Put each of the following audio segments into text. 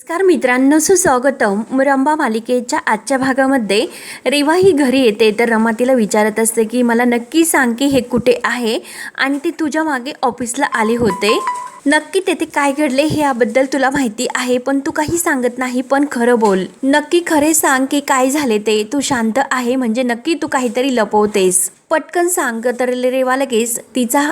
नमस्कार मित्रांनो सुस्वागतम. रंबा मालिकेच्या आजच्या भागामध्ये रेवा ही घरी येते. तर रमा तिला विचारत असते की मला नक्की सांग की हे कुठे आहे? आणि ते तुझ्या मागे ऑफिसला आले होते. नक्की तेथे काय घडले हे याबद्दल तुला माहिती आहे पण तू काही सांगत नाही पण खरं बोल. नक्की खरे सांग की काय झाले ते. तू शांत आहे म्हणजे नक्की तू काहीतरी लपवतेस. पटकन सांग. तर रेवा लगेच तिचा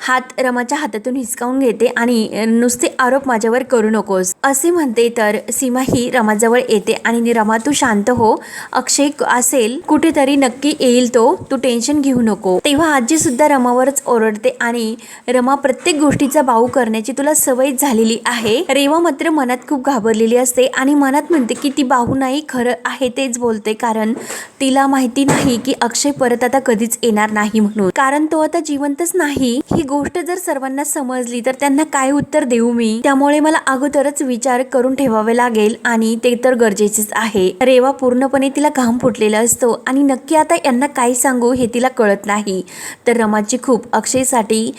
हात रमाच्या हातातून हिसकावून घेते आणि नुसते आरोप माझ्यावर करू नकोस. असे म्हणते तर सीमा ही रमाजवळ येते आणि रमा तू शांत हो. अक्षय असेल कुठेतरी नक्की येईल तो. तू टेन्शन घेऊ नको. तेव्हा आजी सुद्धा रमावरच ओरडते आणि रमा प्रत्येक गोष्टीचा बाऊ करण्याची तुला सवय झालेली आहे. रेवा मात्र मनात खूप घाबरलेली असते आणि मनात म्हणते की ती बाहू नाही खरं आहे तेच बोलते कारण तिला माहिती नाही की अक्षय परत आता कधीच येणार नाही म्हणून. कारण तो आता जिवंतच नाही. ही गोष्ट जर सर्वांना समजली तर त्यांना काय उत्तर देऊ मी? त्यामुळे मला अगोदरच विचार करून ठेवावे लागेल आणि ते तर गरजेचेच आहे. रेवा पूर्णपणे तिला घाम फुटलेला असतो आणि नक्की आता यांना काय सांगू हे तिला कळत नाही. तर रमाची खूप अक्षयसाठी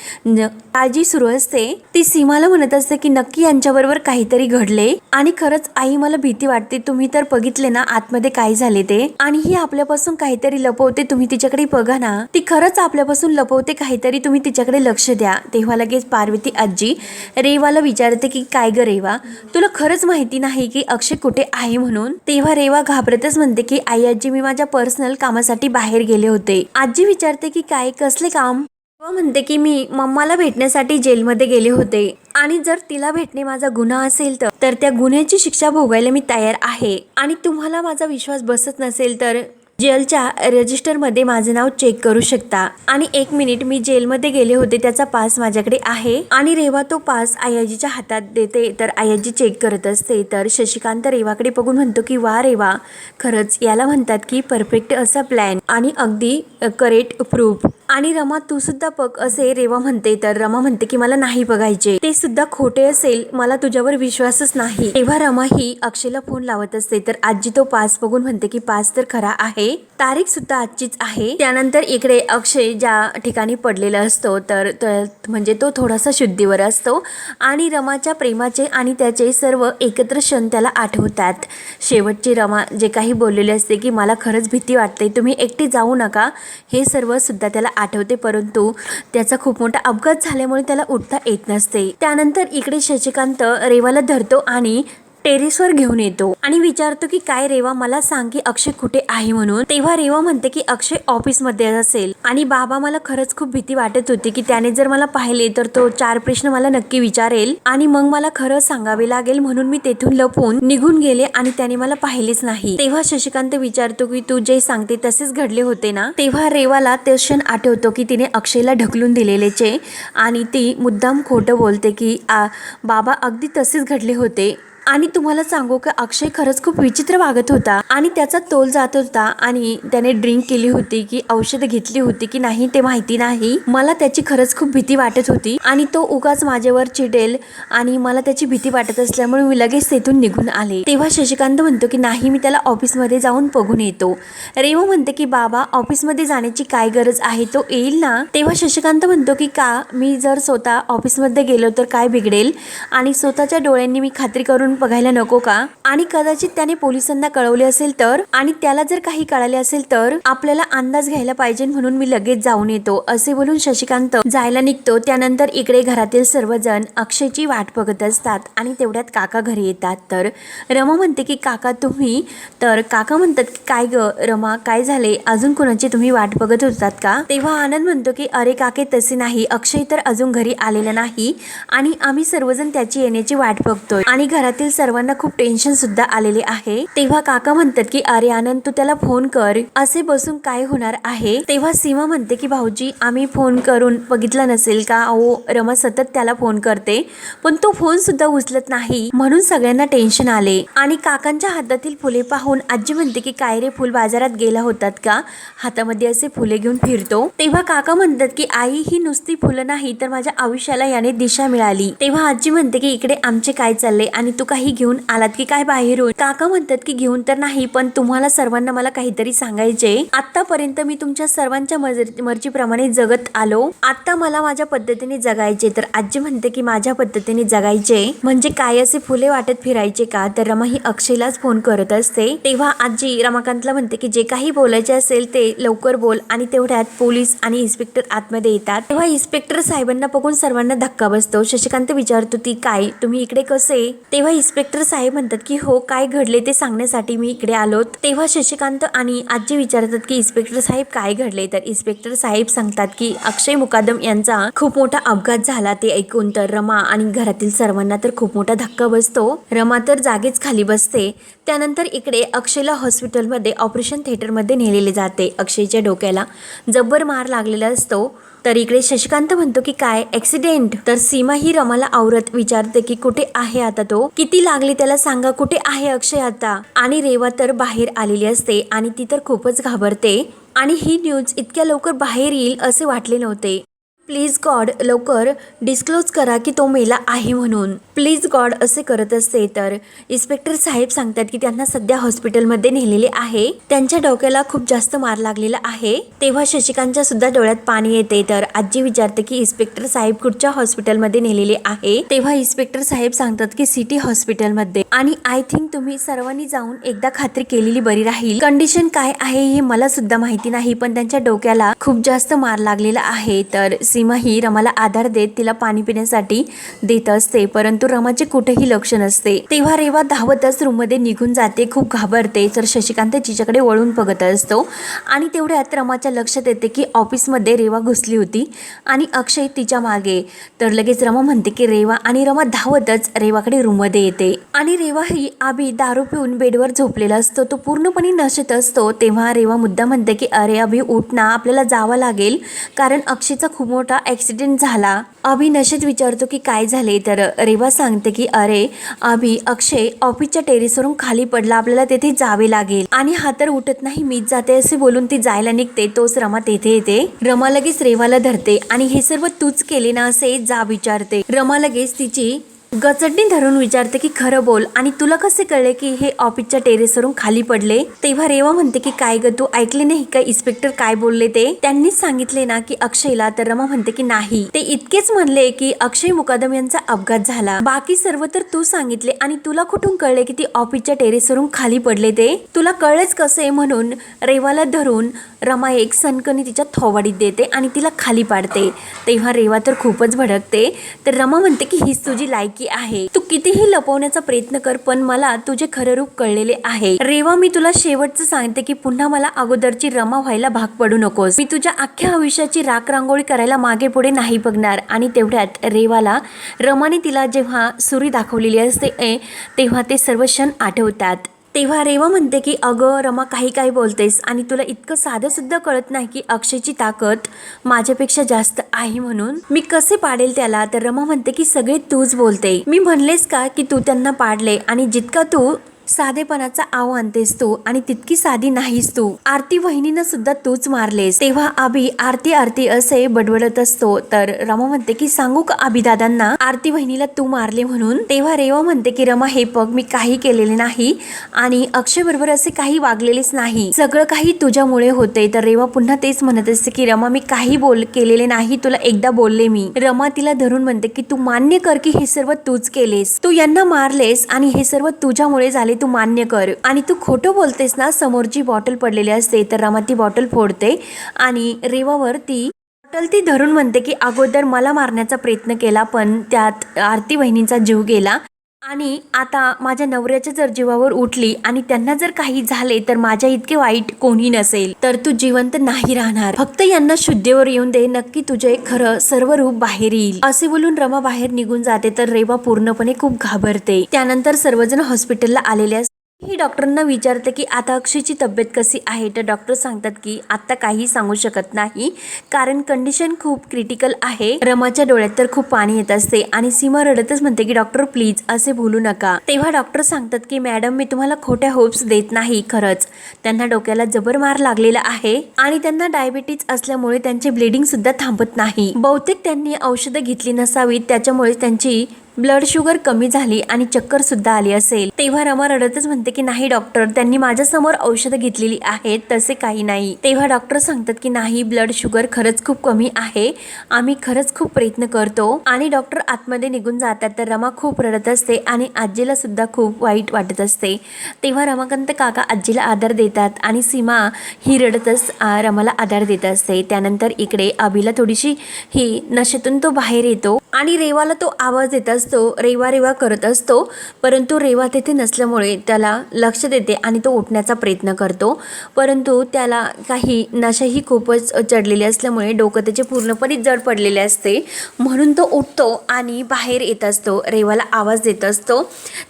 काळजी सुरू असते. ती सीमाला म्हणत असते की नक्की यांच्याबरोबर काहीतरी घडले? आणि खरंच आई मला भीती वाटते. तुम्ही तर बघितले ना आतमध्ये काय झाले ते? आणि ही आपल्यापासून काहीतरी लपवते. तुम्ही तिच्याकडे बघा ना. ती खरंच आपल्यापासून लपवते काहीतरी. तुम्ही तिच्याकडे लक्ष द्या. तेव्हा लगेच पार्वती आजी रेवाला विचारते की काय ग रेवा? तुला खरंच माहिती नाही की अक्षय कुठे आहे म्हणून? तेव्हा रेवा घाबरतच म्हणते की आई आजी मी माझ्या पर्सनल कामासाठी बाहेर गेले होते. आजी विचारते की काय? कसले काम? तेव्हा म्हणते की मी मम्माला भेटण्यासाठी जेलमध्ये गेले होते. आणि जर तिला भेटणे माझा गुन्हा असेल तर तर त्या गुन्ह्याची शिक्षा भोगायला मी तयार आहे. आणि तुम्हाला माझा विश्वास बसत नसेल तर जेलच्या रजिस्टरमध्ये माझं नाव चेक करू शकता. आणि एक मिनिट मी जेलमध्ये गेले होते त्याचा पास माझ्याकडे आहे. आणि रेवा तो पास आयाजीच्या हातात देते तर आयाजी चेक करत असते. तर शशिकांत रेवाकडे बघून म्हणतो की वा रेवा खरंच याला म्हणतात की परफेक्ट असा प्लॅन आणि अगदी करेक्ट प्रूफ. आणि रमा तू सुद्धा बघ असे रेवा म्हणते. तर रमा म्हणते की मला नाही बघायचे. ते सुद्धा खोटे असेल. मला तुझ्यावर विश्वासच नाही. तेव्हा रमा ही अक्षयला फोन लावत असते. तर आजी तो पास बघून म्हणते की पास तर खरा आहे. तारीख सुद्धा आजचीच आहे. त्यानंतर इकडे अक्षय ज्या ठिकाणी पडलेला असतो तर त- म्हणजे तो थोडासा शुद्धीवर असतो आणि रमाच्या प्रेमाचे आणि त्याचे सर्व एकत्र क्षण त्याला आठवतात. शेवटची रमा जे काही बोललेले असते की मला खरंच भीती वाटते तुम्ही एकटी जाऊ नका. हे सर्व सुद्धा त्याला आठवते परंतु त्याचा खूप मोठा अपघात झाल्यामुळे त्याला उठता येत नसते. त्यानंतर इकडे शशिकांत रेवाला धरतो आणि टेरेसवर घेऊन येतो. आणि विचारतो की काय रेवा मला सांग की अक्षय कुठे आहे म्हणून. तेव्हा रेवा म्हणते की अक्षय ऑफिसमध्ये असेल. आणि बाबा मला खरंच खूप भीती वाटत होती की त्याने जर मला पाहिले तर तो चार प्रश्न मला नक्की विचारेल. आणि मग मला खरं सांगावे लागेल म्हणून मी तेथून लपून निघून गेले आणि त्याने मला पाहिलेच नाही. तेव्हा शशिकांत विचारतो की तू जे सांगते तसेच घडले होते ना? तेव्हा रेवाला ते क्षण आठवतो की तिने अक्षयला ढकलून दिलेलेचे आणि ती मुद्दाम खोटं बोलते की आ, बाबा अगदी तसेच घडले होते. आणि तुम्हाला सांगू का अक्षय खरंच खूप विचित्र वागत होता आणि त्याचा तोल जात होता आणि त्याने ड्रिंक केली होती की औषधं घेतली होती की नाही ते माहिती नाही. मला त्याची खरंच खूप भीती वाटत होती आणि तो उगाच माझ्यावर चिडेल आणि मला त्याची भीती वाटत असल्यामुळे मी लगेच तेथून निघून आले. तेव्हा शशिकांत म्हणतो की नाही मी त्याला ऑफिसमध्ये जाऊन बघून येतो. रेमो म्हणते की बाबा ऑफिसमध्ये जाण्याची काय गरज आहे? तो येईल ना? तेव्हा शशिकांत म्हणतो की का? मी जर स्वतः ऑफिसमध्ये गेलो तर काय बिघडेल? आणि स्वतःच्या डोळ्यांनी मी खात्री करून बघायला नको का? आणि कदाचित त्याने पोलिसांना कळवले असेल तर? आणि त्याला जर काही कळाले असेल तर? आपल्याला अंदाज घ्यायला पाहिजे म्हणून मी लगेच जाऊन येतो असे बोलून शशिकांत जायला निघतो. त्यानंतर इकडे घरातील सर्वजण अक्षयची वाट बघत असतात आणि तेवढ्यात काका घरी येतात. तर रमा म्हणते की काका तुम्ही? तर काका म्हणतात की काय ग? रमा काय झाले? अजून कोणाची तुम्ही वाट बघत होतात का? तेव्हा आनंद म्हणतो की अरे काके तसे नाही. अक्षय तर अजून घरी आलेला नाही आणि आम्ही सर्वजण त्याची येण्याची वाट बघतोय आणि घरात घरातील सर्वांना खूप टेन्शन सुद्धा आलेले आहे. तेव्हा काका म्हणतात की अरे आनंद तू त्याला फोन कर. असे बसून काय होणार आहे? तेव्हा सीमा म्हणते की भाऊजी आम्ही फोन करून बघितलं नसेल का? अहो रमा सतत त्याला फोन करते. पण तो फोन सुद्धा उचलत नाही. म्हणून सगळ्यांना टेन्शन आले. आणि काकांच्या हातातील फुले पाहून आजी म्हणते की काय रे फुल बाजारात गेला होतात का? हातामध्ये असे फुले घेऊन फिरतो. तेव्हा काका म्हणतात की आई ही नुसती फुलं नाही तर माझ्या आयुष्याला याने दिशा मिळाली. तेव्हा आजी म्हणते की इकडे आमचे काय चालले आणि तू काही घेऊन आलात की काय बाहेरून? काका म्हणतात की घेऊन तर नाही पण तुम्हाला सर्वांना मला काहीतरी सांगायचे. आतापर्यंत मी तुमच्या सर्वांच्या मर्जीप्रमाणे जगत आलो. आता मला माझ्या पद्धतीने जगायचे तर आजी म्हणते की माझ्या पद्धतीने जगायचे. म्हणजे काय असे फुले वाटत फिरायचे का? तर रमा ही अक्षयलाच फोन करत असते. तेव्हा आजी रमाकांतला म्हणते की जे काही बोलायचे असेल ते लवकर बोल आणि तेवढ्यात पोलीस आणि इन्स्पेक्टर आतमध्ये येतात. तेव्हा इन्स्पेक्टर साहेबांना बघून सर्वांना धक्का बसतो. शशिकांत विचारतो ती काय? तुम्ही इकडे कसे? तेव्हा इन्स्पेक्टर साहेब म्हणतात की हो काय घडले ते सांगण्यासाठी मी इकडे आलो. तेव्हा शशिकांत आणि आजी विचारतात की इन्स्पेक्टर साहेब काय घडले? तर इन्स्पेक्टर साहेब सांगतात की अक्षय मुकादम यांचा खूप मोठा अपघात झाला ते ऐकून तर रमा आणि घरातील सर्वांना तर खूप मोठा धक्का बसतो. रमा तर जागेच खाली बसते. त्यानंतर इकडे अक्षयला हॉस्पिटलमध्ये ऑपरेशन थिएटरमध्ये नेलेले जाते. अक्षयच्या डोक्याला जब्बर मार लागलेला असतो. तर इकडे शशिकांत म्हणतो की काय? ऍक्सिडेंट तर सीमा ही रमाला आवरत विचारते की कुठे आहे आता तो? किती लागली त्याला सांगा कुठे आहे अक्षय आता? आणि रेवा तर बाहेर आलेली असते आणि ती तर खूपच घाबरते. आणि ही न्यूज इतक्या लवकर बाहेर येईल असे वाटले नव्हते. प्लीज गॉड लवकर डिस्क्लोज करा की तो मेला आहे म्हणून. प्लीज गॉड असे करत असते तर इन्स्पेक्टर साहेब सांगतात की त्यांना सध्या हॉस्पिटलमध्ये नेलेले आहे. त्यांच्या डोक्याला खूप जास्त मार लागलेला आहे. तेव्हा शशिकांतच्या सुद्धा डोळ्यात पाणी येते तर आजी विचारते की इन्स्पेक्टर साहेब कुठच्या हॉस्पिटलमध्ये नेलेले आहे? तेव्हा इन्स्पेक्टर साहेब सांगतात की सिटी हॉस्पिटलमध्ये आणि आय थिंक तुम्ही सर्वांनी जाऊन एकदा खात्री केलेली बरी राहील. कंडिशन काय आहे हे मला सुद्धा माहिती नाही पण त्यांच्या डोक्याला खूप जास्त मार लागलेला आहे. तर सीमा ही रमाला आधार देत तिला पाणी पिण्यासाठी देत असते. परंतु रमाचे कुठेही लक्ष नसते. तेव्हा रेवा धावतच रूममध्ये निघून जाते खूप घाबरते. तर शशिकांत तिच्याकडे वळून बघत असतो. आणि तेवढ्यात रमाच्या लक्षात येते की ऑफिसमध्ये रेवा घुसली होती आणि अक्षय तिच्यामागे. तर लगेच रमा म्हणते की रेवा आणि रमा धावतच रेवाकडे रूममध्ये येते. आणि रेवा ही आबी दारू पिऊन बेडवर झोपलेला असतो. तो पूर्णपणे नशेत असतो. तेव्हा रेवा मुद्दा म्हणते की अरे अभि उठ ना. आपल्याला जावं लागेल. कारण अक्षयचा खूप मोठा ऍक्सिडेंट झाला. अभि नशेत विचारतो की काय झाले? तर रेवा सांगते की अरे अभि अक्षय ऑफिसच्या टेरेसवरून खाली पडला. आपल्याला तेथे जावे लागेल. आणि हा तर उठत नाही. मीच जाते असे बोलून ती जायला निघते. तोच रमा तेथे येते. रमा लगेच रेवाला धरते. आणि हे सर्व तूच केले ना असे जा विचारते. रमा लगेच तिची गचडणी धरून विचारते की खरं बोल. आणि तुला कसे कळले की हे ऑफिसच्या टेरेसवरून खाली पडले? तेव्हा रेवा म्हणते की काय ग तू ऐकले नाही का? इन्स्पेक्टर काय बोलले ते? त्यांनीच सांगितले ना की अक्षयला तर रमा म्हणते की नाही. ते इतकेच म्हणले की अक्षय मुकादम यांचा अपघात झाला. बाकी सर्व तर तू सांगितले आणि तुला कुठून कळले की ती ऑफिसच्या टेरेसवरून खाली पडले ते? तुला कळलेच कसे म्हणून रेवाला धरून रमा एक सनकणी तिच्या थोवाडीत देते आणि तिला खाली पाडते. तेव्हा रेवा तर खूपच भडकते. तर रमा म्हणते की हीच तुझी लायकी आहे. तू कितीही लपवण्याचा प्रयत्न कर पण मला तुझे खरं रूप कळलेले आहे. रेवा मी तुला शेवटचं सांगते की पुन्हा मला अगोदरची रमा व्हायला भाग पडू नकोस. मी तुझ्या अख्ख्या आयुष्याची राख रांगोळी करायला मागे पुढे नाही बघणार. आणि तेवढ्यात रेवाला रमाने तिला जेव्हा सुरी दाखवलेली असते ए, तेव्हा ते सर्व क्षण आठवतात. तेव्हा रेवा म्हणते की अगं रमा काही काही बोलतेस आणि तुला इतकं साधंसुद्धा कळत नाही की अक्षयची ताकद माझ्यापेक्षा जास्त आहे म्हणून मी कसे पाडेल त्याला? तर रमा म्हणते की सगळे तूच बोलते. मी म्हणलेस का की तू त्यांना पाडले आणि जितका तू साधेपणाचा आव आणतेस तू आणि तितकी साधी नाहीस तू. आरती वहिनीनं सुद्धा तूच मारलेस. तेव्हा आबी आरती आरती असे बडबडत असतो. तर रमा म्हणते की सांगू का आबी दादांना आरती वहिनीला तू मारले म्हणून? तेव्हा रेवा म्हणते की रमा हे पग मी काही केलेले नाही आणि अक्षय बरोबर असे काही वागलेलेच नाही. सगळं काही तुझ्यामुळे होते तर रेवा पुन्हा तेच म्हणत असते की रमा मी काही बोल केलेले नाही. तुला एकदा बोलले मी. रमा तिला धरून म्हणते की तू मान्य कर की हे सर्व तूच केलेस. तू यांना मारलेस आणि हे सर्व तुझ्यामुळे झाले तू मान्य कर. आणि तू खोटं बोलतेस ना समोरची बॉटल पडलेली असते तर रमा ती बॉटल फोडते. आणि रेवावर ती बॉटल ती धरून म्हणते की अगोदर मला मारण्याचा प्रयत्न केला पण त्यात आरती बहिणींचा जीव गेला. आणि आता माझ्या नवऱ्याच्या जर जीवावर उठली आणि त्यांना जर काही झाले तर माझ्या इतके वाईट कोणी नसेल तर तू जिवंत नाही राहणार. फक्त यांना शुद्धीवर येऊन दे नक्की तुझे खरं सर्व रूप बाहेर येईल. असे बोलून रमा बाहेर निघून जाते तर रेवा पूर्णपणे खूप घाबरते. त्यानंतर सर्वजण हॉस्पिटलला आलेले ही डॉक्टरांना विचारते की आता अक्षयची तब्येत कशी आहे? तर डॉक्टर सांगतात की आता काही सांगू शकत नाही. कारण कंडिशन खूप क्रिटिकल आहे. रमाच्या डोळ्यात तर खूप पाणी येत असते आणि सीमा रडतच म्हणते की डॉक्टर प्लीज असे बोलू नका. तेव्हा डॉक्टर सांगतात की मॅडम मी तुम्हाला खोट्या होप्स देत नाही खरंच. त्यांना डोक्याला जबर मार लागलेला आहे आणि त्यांना डायबिटीज असल्यामुळे त्यांचे ब्लिडिंग सुद्धा थांबत नाही. बहुतेक त्यांनी औषधं घेतली नसावीत त्याच्यामुळे त्यांची ब्लड शुगर कमी झाली आणि चक्कर सुद्धा आली असेल. तेव्हा रमा रडतच म्हणते की नाही डॉक्टर त्यांनी माझ्यासमोर औषधं घेतलेली आहेत तसे काही नाही. तेव्हा डॉक्टर सांगतात की नाही ब्लड शुगर खरंच खूप कमी आहे. आम्ही खरंच खूप प्रयत्न करतो. आणि डॉक्टर आतमध्ये निघून जातात. तर रमा खूप रडत असते आणि आजीला सुद्धा खूप वाईट वाटत असते. तेव्हा रमाकांत काका आजीला आधार देतात आणि सीमा ही रडतच रमाला आधार देत असते. त्यानंतर इकडे अभिला थोडीशी ही नशेतून तो बाहेर येतो आणि रेवाला तो आवाज असतो रेवा रेवा करत असतो. परंतु रेवा तेथे नसल्यामुळे त्याला लक्ष देते आणि तो उठण्याचा प्रयत्न करतो. परंतु त्याला काही नशाही खूपच चढलेली असल्यामुळे डोकं त्याचे पूर्णपणे जड पडलेले असते. म्हणून तो उठतो आणि बाहेर येत असतो रेवाला आवाज देत असतो.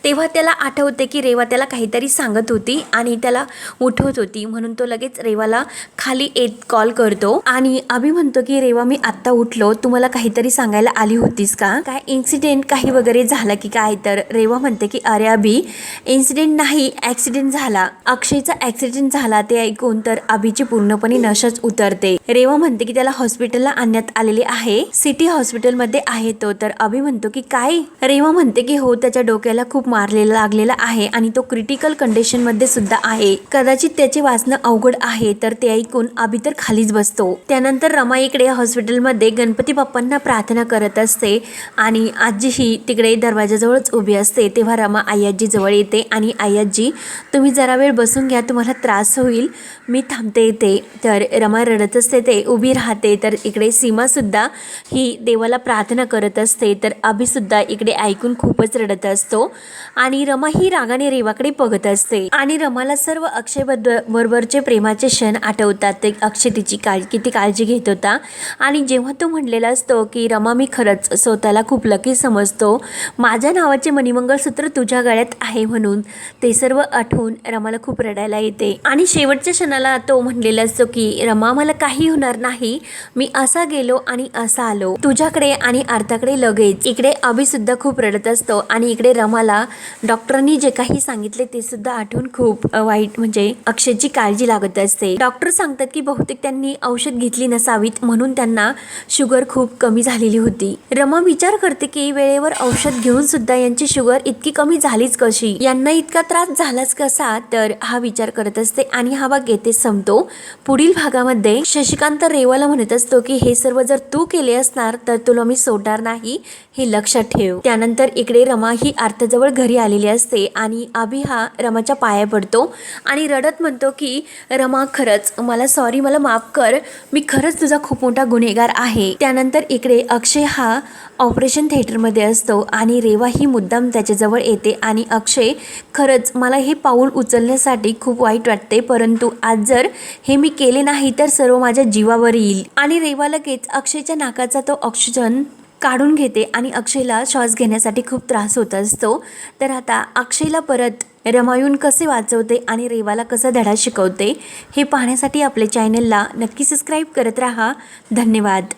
तेव्हा त्याला आठवते की रेवा त्याला काहीतरी सांगत होती आणि त्याला उठवत होती. म्हणून तो लगेच रेवाला खाली येत कॉल करतो आणि अभि म्हणतो की रेवा मी आत्ता उठलो. तू मला काहीतरी सांगायला आली होतीस का? काय इन्सिडेंट काही काही वगैरे झाला की काय तर रेवा म्हणते की अरे अभि इन्सिडेंट नाही ॲक्सिडेंट झाला. अक्षयचा ॲक्सिडेंट झाला ते ऐकून तर अभिची पूर्णपणे नशच उतरते. रेवा म्हणते की त्याला हॉस्पिटलला आणण्यात आलेले आहे. सिटी हॉस्पिटलमध्ये आहे तो. तर अभि म्हणतो की काय? रेवा म्हणते की हो त्याच्या डोक्याला खूप मारलेला लागलेला आहे आणि तो क्रिटिकल कंडिशनमध्ये सुद्धा आहे. कदाचित त्याचे वाचणं अवघड आहे तर ते ऐकून अभि तर खालीच बसतो. त्यानंतर रमा इकडे हॉस्पिटलमध्ये गणपती बाप्पांना प्रार्थना करत असते आणि आजी ही तिकडे दरवाजाजवळच उभी असते तेव्हा रमा आई जवळ येते आणि आयाजी तुम्ही जरा वेळ बसून घ्या तुम्हाला त्रास होईल मी थांबते येते तर रमा रडत असते ते उभी राहते तर इकडे सीमासुद्धा ही देवाला प्रार्थना करत असते तर अभिसुद्धा इकडे ऐकून खूपच रडत असतो. आणि रमा ही रागाने रेवाकडे बघत असते. आणि रमाला सर्व अक्षय बरोबरचे प्रेमाचे क्षण आठवतात. ते अक्षय तिची काळ किती काळजी घेत होता. आणि जेव्हा तो म्हणलेला असतो की रमा मी खरंच स्वतःला खूप लकी समजतो. माझ्या नावाचे मणिमंगळसूत्र तुझ्या गळ्यात आहे म्हणून. ते सर्व आठवून रमाला खूप रडायला येते. आणि शेवटच्या क्षणाला तो म्हणलेला असतो की रमा मला काही होणार नाही. मी असा गेलो आणि असा आलो. तुझ्याकडे आणि अर्थाकडे लगेच. इकडे अभि सुद्धा खूप रडत असतो आणि इकडे रमाला डॉक्टरांनी जे काही सांगितले ते सुद्धा आठवून खूप वाईट म्हणजे अक्षयची काळजी लागत असते. डॉक्टर सांगतात की बहुतेक त्यांनी औषध घेतली नसावीत म्हणून त्यांना शुगर खूप कमी झालेली होती. रमा विचार करते की वेळेवर औषध घेऊन सुद्धा यांची शुगर इतकी कमी झालीच कशी? यांना इतका त्रास झालाच कसा? तर हा विचार करत असते आणि हा भाग येथे संपतो. पुढील भागामध्ये शशिकांत रेवाला म्हणत असतो की हे सर्व जर तू केले असणार तर तुला मी सोडणार नाही हे लक्षात ठेव. त्यानंतर इकडे रमा ही आर्थजवळ घरी आलेली असते आणि अभि हा रमाच्या पाया पडतो आणि रडत म्हणतो की रमा खरंच मला सॉरी मला माफ कर. मी खरंच तुझा खूप मोठा गुन्हेगार आहे. त्यानंतर इकडे अक्षय हा ऑपरेशन थिएटरमध्ये असतो आणि रेवा ही मुद्दाम त्याच्याजवळ येते आणि अक्षय खरंच मला हे पाऊल उचलण्यासाठी खूप वाईट वाटते परंतु आज जर हे मी केले नाही तर सर्व माझ्या जीवावर येईल. आणि रेवा लगेच अक्षयच्या नाकाचा तो ऑक्सिजन काढून घेते आणि अक्षयला श्वास घेण्यासाठी खूप त्रास होत असतो. तर आता अक्षयला परत रमायून कसे वाचवते आणि रेवाला कसा धडा शिकवते हे पाहण्यासाठी आपल्या चॅनलला नक्की सबस्क्राईब करत राहा. धन्यवाद.